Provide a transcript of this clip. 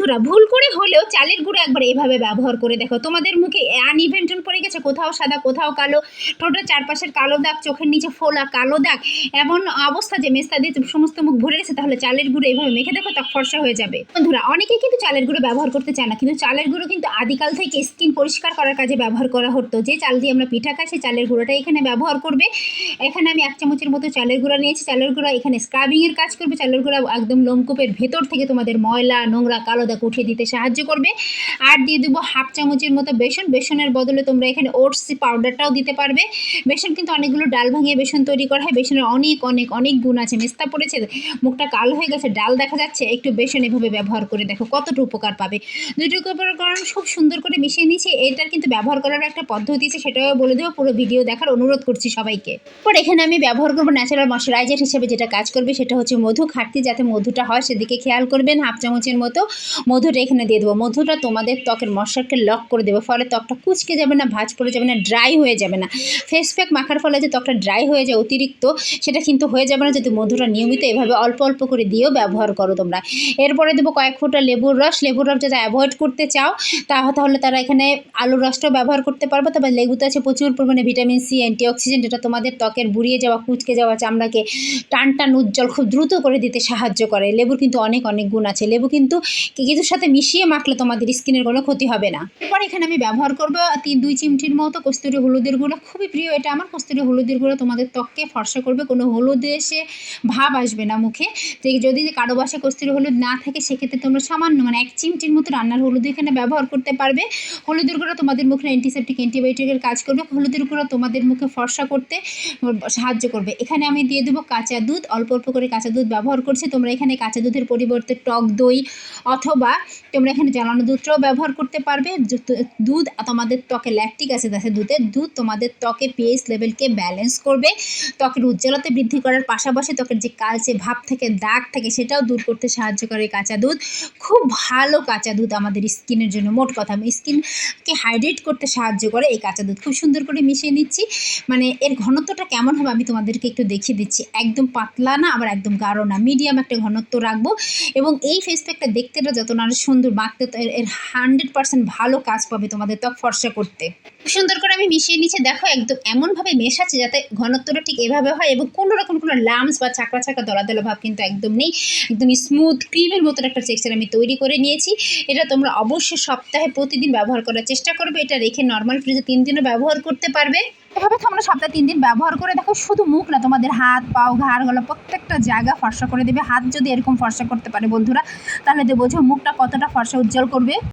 বন্ধুরা, ভুল করে হলেও চালের গুঁড়ো একবার এভাবে ব্যবহার করে দেখো। তোমাদের মুখে আনইভেন্টন পড়ে গেছে, কোথাও সাদা, কোথাও কালো। ঠোঁটের চারপাশের কালো দাগ, চোখের নিচে ফোলা কালো দাগ, এমন অবস্থা যে মেস্তা দিয়ে সমস্ত মুখ ভরে গেছে, তাহলে চালের গুঁড়ো এভাবে মেখে দেখো, তা ফর্সা হয়ে যাবে। বন্ধুরা, অনেকেই কিন্তু চালের গুঁড়ো ব্যবহার করতে চায় না, কিন্তু চালের গুঁড়ো কিন্তু আদিকাল থেকে স্কিন পরিষ্কার করার কাজে ব্যবহার করা হতো। যে চাল দিয়ে আমরা পিঠা খাই সেই চালের গুঁড়োটা এখানে ব্যবহার করবে। এখানে আমি এক চামচের মতো চালের গুঁড়া নিয়েছি, চালের গুঁড়া এখানে স্ক্রাবিংয়ের কাজ করবে, চালের গুঁড়া একদম লোমকূপের ভেতর থেকে তোমাদের ময়লা, নোংরা, কালো দাগ উঠিয়ে দিতে সাহায্য করবে। আর দিয়ে দেবো হাফ চামচের মতো বেসন। বেসনের বদলে তোমরা এখানে ওটস পাউডারটাও দিতে পারবে। বেসন কিন্তু অনেকগুলো ডাল ভাঙিয়ে বেসন তৈরি করা হয়। বেসনের অনেক অনেক অনেক গুণ আছে। মেস্তা পড়েছে, মুখটা কালো হয়ে গেছে, ডাল দেখা যাচ্ছে। একটু বেসন এভাবে ব্যবহার করে দেখো কতটা উপকার পাবে। দুটো উপকরণ খুব সুন্দর করে মিশিয়ে নিয়েছি। এটার কিন্তু ব্যবহার করার একটা পদ্ধতি আছে, সেটাও বলে দেবো। পুরো ভিডিও দেখার অনুরোধ করছি সবাইকে। পর এখানে আমি ব্যবহার করব ন্যাচারাল ময়শ্চারাইজার হিসেবে যেটা কাজ করবে, সেটা হচ্ছে মধু ঘাটতি যাতে মধুটা হয়, সেদিকে খেয়াল করবেন। হাফ চামচের মতো মধুটা এখানে দিয়ে দেবো। মধুটা তোমাদের ত্বকের মশারকে লক করে দেবে। ফলে ত্বকটা কুচকে যাবে না, ভাঁজ পড়ে যাবে না ড্রাই হয়ে যাবে না। ফেস প্যাক মাখার ফলে যে ত্বকটা ড্রাই হয়ে যায় অতিরিক্ত, সেটা কিন্তু হয়ে যাবে না। যদি মধুটা নিয়মিত এভাবে অল্প অল্প করে দিয়েও ব্যবহার করো তোমরা। এরপরে দেবো কয়েক ফোঁটা লেবুর রস। লেবুর রস যাতে অ্যাভয়েড করতে চাও, তা তাহলে তারা এখানে আলুর রসটাও ব্যবহার করতে পারবে। তবে লেবুতে আছে প্রচুর পরিমাণে ভিটামিন সি অ্যান্টিঅক্সিডেন্ট যেটা তোমাদের ত্বকের বুড়িয়ে যাওয়া, কুচকে যাওয়া চামড়াকে টান টান উজ্জ্বল, খুব দ্রুত করে দিতে সাহায্য করে। লেবুর কিন্তু অনেক অনেক গুণ আছে। লেবু কিন্তু কিছুর সাথে মিশিয়ে মাখলে তোমাদের স্কিনের কোনো ক্ষতি হবে না। এরপর এখানে আমি ব্যবহার করব তিন, দুই চিমটির মতো কস্তুরি হলুদের গুঁড়ো। খুবই প্রিয় এটা আমার কস্তুরি হলুদের গুঁড়ো। তোমাদের ত্বককে ফর্সা করবে, কোনো হলুদ এসে ভাব আসবে না মুখে। যদি কারও বাসে কস্তুরি হলুদ না থাকে, সেক্ষেত্রে তোমরা সামান্য মানে এক চিমটির মতো রান্নার হলুদ এখানে ব্যবহার করতে পারবে। হলুদের গুঁড়ো তোমাদের মুখে অ্যান্টিসেপটিক অ্যান্টিবায়োটিকের কাজ করবে। হলুদের গুঁড়ো তোমাদের মুখে ফর্সা করতে সাহায্য করবে। এখানে আমি দিয়ে দেবো কাঁচা দুধ। অল্প অল্প করে কাঁচা দুধ ব্যবহার করছি। তোমরা এখানে কাঁচা দুধের পরিবর্তে টক দই অথবা তোমরা এখানে জ্বালানো দুধটাও ব্যবহার করতে পারবে। দুধ তোমাদের ত্বকে ল্যাকটিক অ্যাসিড আছে দুধের দুধ তোমাদের ত্বকে পিএইচ লেভেলকে ব্যালেন্স করবে। ত্বকের উজ্জ্বলতা বৃদ্ধি করার পাশাপাশি ত্বকের যে কালচে ভাব থেকে, দাগ থাকে, সেটাও দূর করতে সাহায্য করে কাঁচা দুধ। খুব ভালো কাঁচা দুধ আমাদের স্কিনের জন্য, মোট কথা। স্কিনকে হাইড্রেট করতে সাহায্য করে এই কাঁচা দুধ। খুব সুন্দর করে মিশিয়ে নিচ্ছি। মানে এর ঘনত্বটা কেমন হবে আমি তোমাদেরকে একটু দেখিয়ে দিচ্ছি। একদম পাতলা না, আবার একদম গাঢ় না। মিডিয়াম একটা ঘনত্ব রাখব। এবং এই ফেস প্যাকটা দেখতে যত না সুন্দর মাখতে তো এর হান্ড্রেড পার্সেন্ট ভালো কাজ পাবে তোমাদের ত্বক ফর্সা করতে। সুন্দর করে আমি মিশিয়ে নিচ্ছি, দেখো একদম এমনভাবে মেশাচ্ছে যাতে ঘনত্বটা ঠিক এভাবে হয় এবং কোনো রকম কোনো লামস বা চাকরা চাকা দলা দলা ভাব কিন্তু একদম নেই। একদম স্মুথ ক্রিমের মতন একটা টেক্সচার আমি তৈরি করে নিয়েছি। এটা তোমরা অবশ্যই সপ্তাহে প্রতিদিন ব্যবহার করার চেষ্টা করবে। এটা রেখে নর্মাল ফ্রিজে তিন দিনও ব্যবহার করতে পারবে। এভাবে তোমরা সপ্তাহে তিন দিন ব্যবহার করে দেখো শুধু মুখ না, তোমাদের হাত, পাও ঘাড় গলা প্রত্যেকটা জায়গা ফর্সা করে দেবে। হাত যদি এরকম ফর্সা করতে পারে বন্ধুরা, তাহলে তো বোঝো মুখটা কতটা ফর্সা উজ্জ্বল করবে।